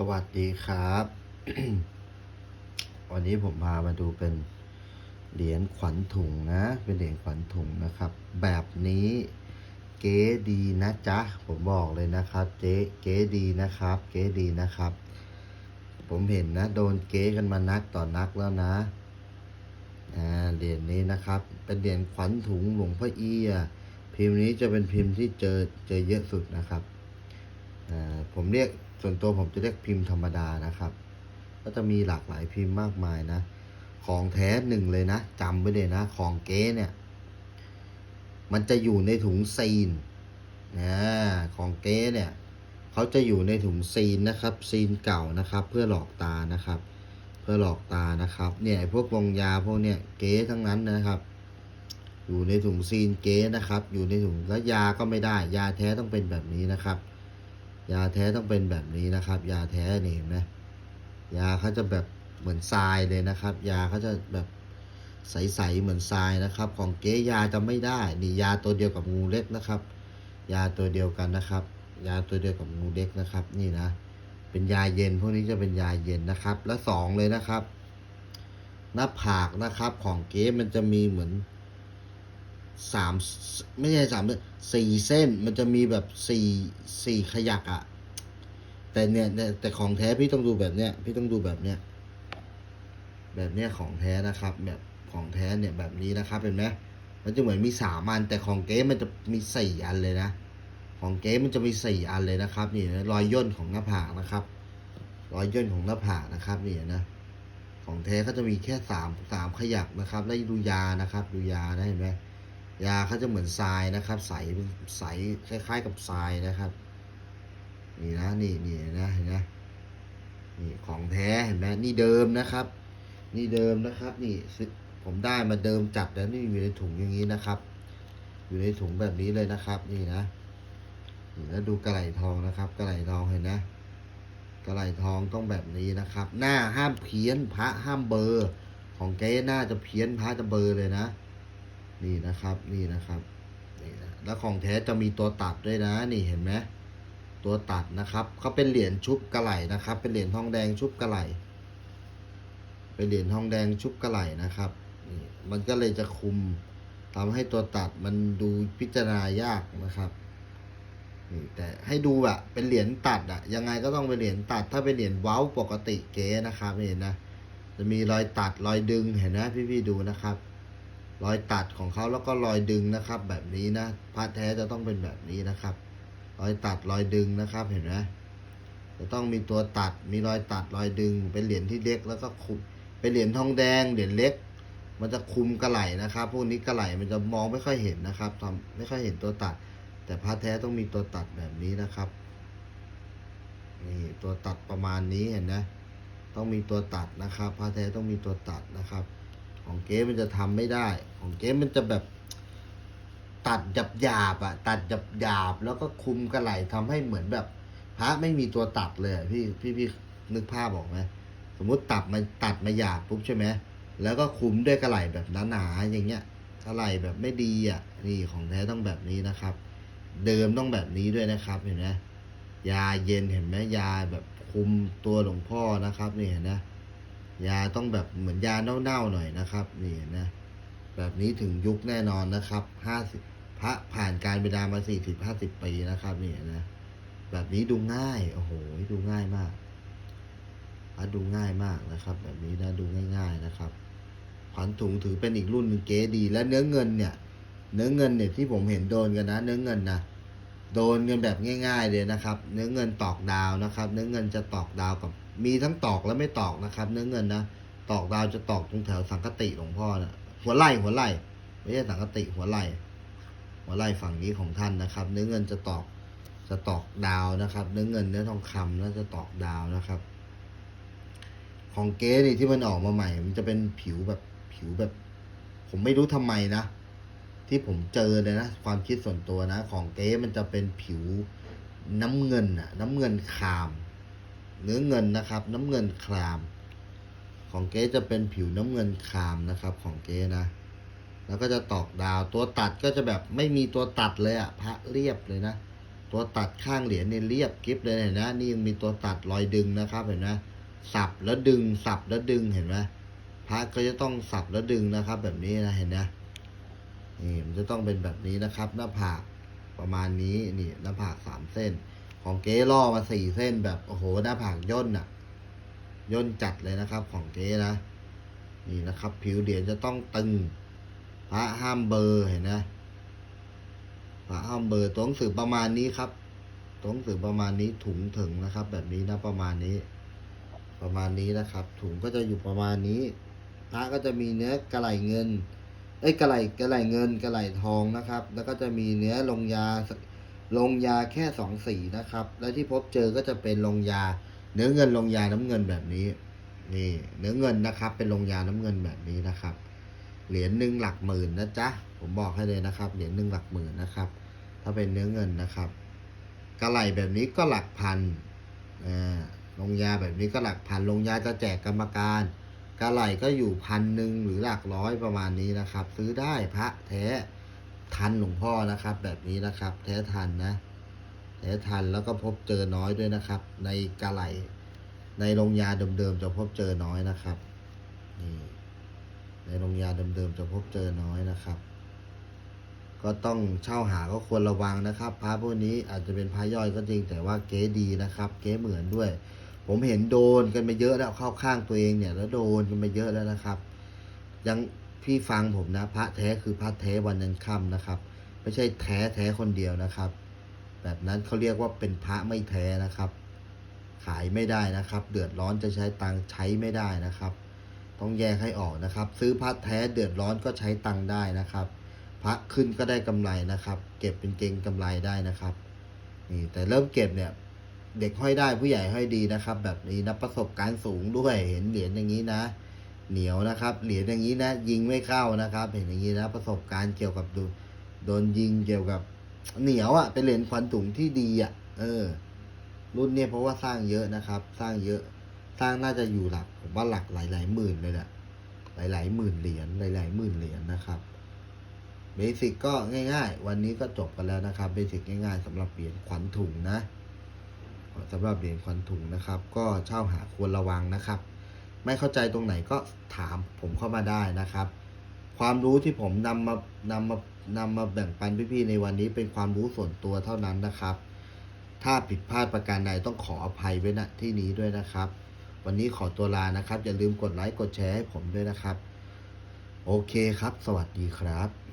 สวัสดีครับ วันนี้ผมพามาดูเป็นเหรียญขวัญถุงนะ เป็นเหรียญขวัญถุงนะครับ แบบนี้เก๋ดีนะจ๊ะ ผมบอกเลยนะครับเจ๊เก๋ดีนะครับ เก๋ดีนะครับ ผมเห็นนะ โดนเก๋กันมานักต่อนักแล้วนะอ่าเหรียญนี้นะครับ เป็นเหรียญขวัญถุงหลวงพ่อเอียพิมพ์นี้จะเป็นพิมพ์ที่เจอเจอเยอะสุดนะครับ ผมเรียกส่วนตัวผมจะเรียกพิมพ์ธรรมดานะครับ ก็จะมีหลากหลายพิมพ์มากมายนะ ของแท้หนึ่งเลยนะจำไว้เลยนะ ของเก๊เนี่ย มันจะอยู่ในถุงซีนนะของเก๊เนี่ยเขาจะอยู่ในถุงซีนนะครับ ซีนเก่านะครับ เพื่อหลอกตานะครับ เพื่อหลอกตานะครับ เนี่ยพวกวงยาพวกเนี่ยเก๊ทั้งนั้นนะครับ อยู่ในถุงซีนเก๊นะครับ อยู่ในถุงแล้วยาก็ไม่ได้ ยาแท้ต้องเป็นแบบนี้นะครับ ยาแท้ต้องเป็นแบบนี้นะครับ ยาแท้นี่เห็นไหมยาเขาจะแบบเหมือนทรายเลยนะครับ ยาเขาจะแบบใสๆเหมือนทรายนะครับ ของเก๊ยาจะไม่ได้นี่ยาตัวเดียวกับงูเล็กนะครับ ยาตัวเดียวกันนะครับ ยาตัวเดียวกับงูเล็กนะครับ นี่นะ เป็นยาเย็นพวกนี้จะเป็นยาเย็นนะครับ และสองเลยนะครับ หน้าผากนะครับของเก๊มันจะมีเหมือน สามไม่ใช่สามสี่เส้นมันจะมีแบบสี่สี่ขยักอะแต่เนี่ยเนี่ยแต่ของแท้พี่ต้องดูแบบเนี้ยพี่ต้องดูแบบเนี้ยแบบเนี้ยของแท้นะครับ แบบของแท้เนี่ยแบบนี้นะครับเห็นไหมมันจะเหมือนมีสามอัน แต่ของเก๊มันจะมีสี่อันเลยนะ ของเก๊มันจะมีสี่อันเลยนะครับนี่นะรอยย่นของหน้าผากนะครับ รอยย่นของหน้าผากนะครับนี่นะของแท้ก็จะมีแค่สามสามขยักนะครับ แล้วดูยานะครับ ดูยานะเห็นไหม ยาเขาจะเหมือนทรายนะครับใสใสคล้าย ๆ กับทรายนะครับ นี่นะนี่นี่นะเห็นไหมนี่ของแท้เห็นไหมนี่เดิมนะครับ นี่เดิมนะครับ นี่ผมได้มาเดิมจัดแล้วนี่อยู่ในถุงอย่างนี้นะครับ อยู่ในถุงแบบนี้เลยนะครับ นี่นะนี่แล้วดูกระไหลทองนะครับกระไหลทองเห็นนะกระไหลทองต้องแบบนี้นะครับ หน้าห้ามเพี้ยนพระห้ามเบอร์ ของเก๊หน้าจะเพี้ยนพระจะเบอร์เลยนะ นี่นะครับนี่นะครับนี่นะแล้วของแท้จะมีตัวตัดด้วยนะ นี่เห็นไหมตัวตัดนะครับเขาเป็นเหรียญชุบกระไหลนะครับ เป็นเหรียญทองแดงชุบกระไหลเป็นเหรียญทองแดงชุบกระไหลนะครับนี่มันก็เลยจะคุมทำให้ตัวตัดมันดูพิจารณายากนะครับนี่แต่ให้ดูอะเป็นเหรียญตัดอะยังไงก็ต้องเป็นเหรียญตัด ถ้าเป็นเหรียญเว้าปกติเก๋นะครับเห็นนะจะมีรอยตัดรอยดึงเห็นนะพี่ๆดูนะครับ รอยตัดของเขาแล้วก็รอยดึงนะครับ แบบนี้นะพระแท้จะต้องเป็นแบบนี้นะครับ รอยตัดรอยดึงนะครับเห็นไหมจะต้องมีตัวตัดมีรอยตัดรอยดึง เป็นเหรียญที่เล็กแล้วก็คุมเป็นเหรียญทองแดงเหรียญเล็ก มันจะคุมกระไหลนะครับ พวกนี้กระไหลมันจะมองไม่ค่อยเห็นนะครับทำไม่ค่อยเห็นตัวตัด แต่พระแท้ต้องมีตัวตัดแบบนี้นะครับนี่ตัวตัดประมาณนี้เห็นนะต้องมีตัวตัดนะครับพระแท้ต้องมีตัวตัดนะครับ ของเก๊มันจะทำไม่ได้ ของเก๊มันจะแบบตัดหยาบหยาบๆอะตัดหยาบหยาบๆแล้วก็คุมกระไหลทำให้เหมือนแบบพระไม่มีตัวตัดเลยพี่พี่พี่นึกภาพออกไหมสมมติตัดมาตัดมาหยาบปุ๊บใช่ไหมแล้วก็คุมด้วยกระไหลแบบหนาๆอย่างเงี้ยกระไหลแบบไม่ดีอะนี่ของแท้ต้องแบบนี้นะครับ เดิมต้องแบบนี้ด้วยนะครับเห็นไหมยาเย็นเห็นไหมยาแบบคุมตัวหลวงพ่อนะครับนี่เห็นไหม ยาต้องแบบเหมือนยาเน่าๆหน่อยนะครับนี่นะแบบนี้ถึงยุคแน่นอนนะครับห้าสิบพระผ่านการเวลามาสี่สิบห้าสิบปีนะครับนี่นะแบบนี้ดูง่ายโอ้โหดูง่ายมากพระดูง่ายมากนะครับ แบบนี้นะดูง่าย ๆนะครับขวัญถุงถือเป็นอีกรุ่นหนึ่งเก๋ดี และเนื้อเงินเนี่ย เนื้อเงินเนี่ยที่ผมเห็นโดนกันนะ เนื้อเงินนะ โดนกันแบบง่าย ๆเลยนะครับ เนื้อเงินตอกดาวนะครับ เนื้อเงินจะตอกดาวกับ มีทั้งตอกและไม่ตอกนะครับ เนื้อเงินนะตอกดาวจะตอกตรงแถวสังคติหลวงพ่อนะหัวไหล่หัวไหล่ไม่ใช่สังคติหัวไหล่หัวไหล่ฝั่งนี้ของท่านนะครับ เนื้อเงินจะตอกจะตอกดาวนะครับ เนื้อเงินเนื้อทองคำแล้วจะตอกดาวนะครับ ของเก๊นี่ที่มันออกมาใหม่ มันจะเป็นผิวแบบผิวแบบ ผมไม่รู้ทำไมนะ ที่ผมเจอเลยนะความคิดส่วนตัวนะ ของเก๊มันจะเป็นผิวน้ำเงินอะน้ำเงินคราม เนื้อเงินนะครับ น้ำเงินคราม ของเก๊จะเป็นผิวน้ำเงินครามนะครับ ของเก๊นะ แล้วก็จะตอกดาวตัวตัดก็จะแบบไม่มีตัวตัดเลยอะพระเรียบเลยนะตัวตัดข้างเหรียญเนี่ยเรียบกริฟเลยเห็นนะนี่ยังมีตัวตัดรอยดึงนะครับเห็นไหมสับแล้วดึงสับแล้วดึงเห็นไหมพระก็จะต้องสับแล้วดึงนะครับ แบบนี้นะเห็นนะ นี่มันจะต้องเป็นแบบนี้นะครับ หน้าผากประมาณนี้นี่หน้าผากสามเส้น ของเก๊ล่อมาสี่เส้นแบบโอ้โหหน้าผากย่นอะย่นจัดเลยนะครับ ของเก๊นะ นี่นะครับ ผิวเหรียญจะต้องตึงพระห้ามเบอร์เห็นนะพระห้ามเบอร์ตัวหนังสือประมาณนี้ครับตัวหนังสือประมาณนี้ถุงถึงนะครับ แบบนี้นะประมาณนี้ ประมาณนี้นะครับ ถุงก็จะอยู่ประมาณนี้พระก็จะมีเนื้อกระไหลเงิน เอ้ยกระไหลกระไหลเงินกระไหลทองนะครับ แล้วก็จะมีเนื้อลงยาลงยาแค่สองสีนะครับ และที่พบเจอก็จะเป็นลงยา เนื้อเงินลงยาน้ำเงินแบบนี้นี่เนื้อเงินนะครับ เป็นลงยาน้ำเงินแบบนี้นะครับ เหรียญหนึ่งหลักหมื่นนะจ๊ะผมบอกให้เลยนะครับ เหรียญหนึ่งหลักหมื่นนะครับ ถ้าเป็นเนื้อเงินนะครับกระไหลแบบนี้ก็หลักพันอ่าลงยาแบบนี้ก็หลักพันลงยาจะแจกกรรมการ กระไหลก็อยู่พันหนึ่งหรือหลักร้อยประมาณนี้นะครับ ซื้อได้พระแท้ทันหลวงพ่อนะครับ แบบนี้นะครับ แท้ทันนะ แท้ทันแล้วก็พบเจอน้อยด้วยนะครับ ในกระไหลในโรงยาเดิมๆจะพบเจอน้อยนะครับนี่ในโรงยาเดิมๆจะพบเจอน้อยนะครับ ก็ต้องเช่าหาก็ควรระวังนะครับ พระพวกนี้อาจจะเป็นพระย่อยก็จริงแต่ว่าเก๊ดีนะครับ เก๊เหมือนด้วย ผมเห็นโดนกันไปเยอะแล้วเข้าข้างตัวเองเนี่ย แล้วโดนกันไปเยอะแล้วนะครับ ยังพี่ฟังผมนะ พระแท้คือพระแท้วันยังค่ำนะครับ ไม่ใช่แท้แท้คนเดียวนะครับ แบบนั้นเขาเรียกว่าเป็นพระไม่แท้นะครับ ขายไม่ได้นะครับ เดือดร้อนจะใช้ตังค์ใช้ไม่ได้นะครับ ต้องแยกให้ออกนะครับ ซื้อพระแท้เดือดร้อนก็ใช้ตังค์ได้นะครับ พระขึ้นก็ได้กำไรนะครับ เก็บเป็นเกงกำไรได้นะครับนี่แต่เริ่มเก็บเนี่ย เด็กห้อยได้ผู้ใหญ่ห้อยดีนะครับ แบบนี้นะประสบการณ์สูงด้วยเห็นเหรียญอย่างนี้นะ เหนียวนะครับ เหรียญอย่างนี้นะ ยิงไม่เข้านะครับ เห็นอย่างนี้นะประสบการณ์เกี่ยวกับดูโดนยิงเกี่ยวกับ เหนียวอะ่ะเป็นเหรียญควันถุงที่ดีอะ่ะ เออ รุ่นเนี่ยเพราะว่าสร้างเยอะนะครับ สร้างเยอะ สร้างน่าจะอยู่หลักผมว่าหลักหลายหลายหมื่นเลยแหละหลายหลายๆหมื่นเหรียญหลายหลายหมื่นเหรียญนะครับเบสิกก็ง่าย ๆ วันนี้ก็จบกันแล้วนะครับเบสิกง่าย ๆสำหรับเหรียญขวัญถุงนะ สำหรับเหรียญขวัญถุงนะครับ ก็เช่าหาควรระวังนะครับ ไม่เข้าใจตรงไหนก็ถามผมเข้ามาได้นะครับ ความรู้ที่ผมนำมานำมานำมาแบ่งปันพี่ๆในวันนี้เป็นความรู้ส่วนตัวเท่านั้นนะครับ ถ้าผิดพลาดประการใดต้องขออภัยไว้ณที่นี้ด้วยนะครับ วันนี้ขอตัวลานะครับ อย่าลืมกดไลค์กดแชร์ให้ผมด้วยนะครับ โอเคครับ สวัสดีครับ